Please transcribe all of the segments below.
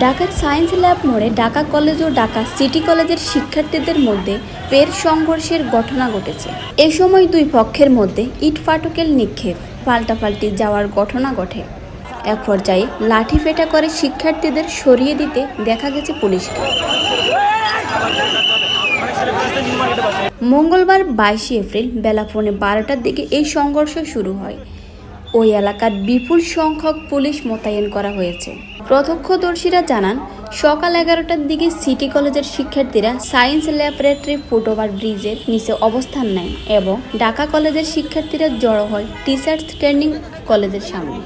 ঢাকার science lab মোড়ে Dhaka college ও ঢাকা সিটি কলেজের শিক্ষার্থীদের মধ্যে পের সংঘর্ষের ঘটনা ঘটেছে। এ সময় দুই পক্ষের মধ্যে ইট ফাটকেল নিক্ষেপ, পাল্টাপাল্টি যাওয়ার ঘটনা ঘটে। এক পর্যায়ে লাঠি ফেটা করে শিক্ষার্থীদের সরিয়ে দিতে দেখা গেছে পুলিশকে। মঙ্গলবার বাইশে এপ্রিল বেলা পৌনে বারোটার দিকে এই সংঘর্ষ শুরু হয়। ওই এলাকার বিপুল সংখ্যক পুলিশ মোতায়েন করা হয়েছে। প্রত্যক্ষদর্শীরা জানান সকাল এগারোটার দিকে সিটি কলেজের শিক্ষার্থীরা সায়েন্স ল্যাবরেটরি ফুটওভার ব্রিজের নিচে অবস্থান নেয় এবং ঢাকা কলেজের শিক্ষার্থীরা জড়ো হয় টিচার্স ট্রেনিং কলেজের সামনে।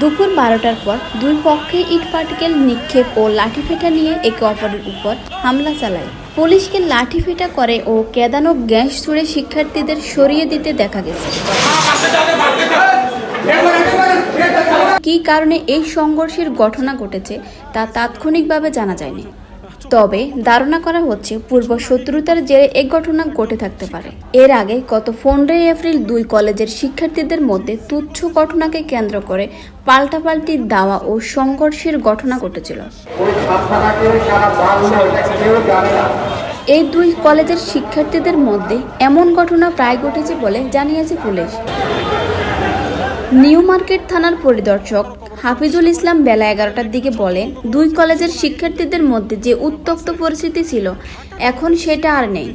দুপুর বারোটার পর দুই পক্ষে ইট পার্টিকেল নিক্ষেপ ও লাঠিপেটা নিয়ে একে অপরের উপর হামলা চালায়। পুলিশকে লাঠিপেটা করে ও কেদানো গ্যাস ছুড়ে শিক্ষার্থীদের সরিয়ে দিতে দেখা গেছে। কী কারণে এই সংঘর্ষের ঘটনা ঘটেছে, তা তাৎক্ষণিকভাবে জানা যায়নি। তবে ধারণা করা হচ্ছে পূর্ব শত্রুতার জেরে এই ঘটনা ঘটে থাকতে পারে। এর আগে গত পনেরোই এপ্রিল দুই কলেজের শিক্ষার্থীদের মধ্যে তুচ্ছ ঘটনাকে কেন্দ্র করে পাল্টাপাল্টি দাওয়া ও সংঘর্ষের ঘটনা ঘটেছিল। এই দুই কলেজের শিক্ষার্থীদের মধ্যে এমন ঘটনা প্রায় ঘটেছে বলে জানিয়েছে পুলিশ। নিউ মার্কেট থানার পরিদর্শক হাফিজুল ইসলাম বেলা এগারোটার দিকে বলেন, দুই কলেজের শিক্ষার্থীদের মধ্যে যে উত্তপ্ত পরিস্থিতি ছিল, এখন সেটা আর নেই।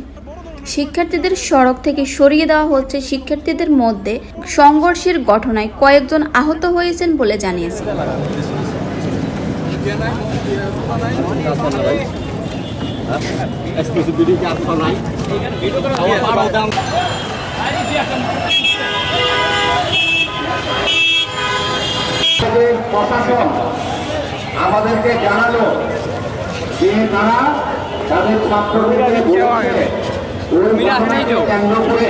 শিক্ষার্থীদের সড়ক থেকে সরিয়ে দেওয়া হচ্ছে। শিক্ষার্থীদের মধ্যে সংঘর্ষের ঘটনায় কয়েকজন আহত হয়েছেন বলে জানিয়েছে। প্রশাসন আমাদেরকে জানালো যে তারা তাদের ছাত্রদেরকে কেন্দ্র করে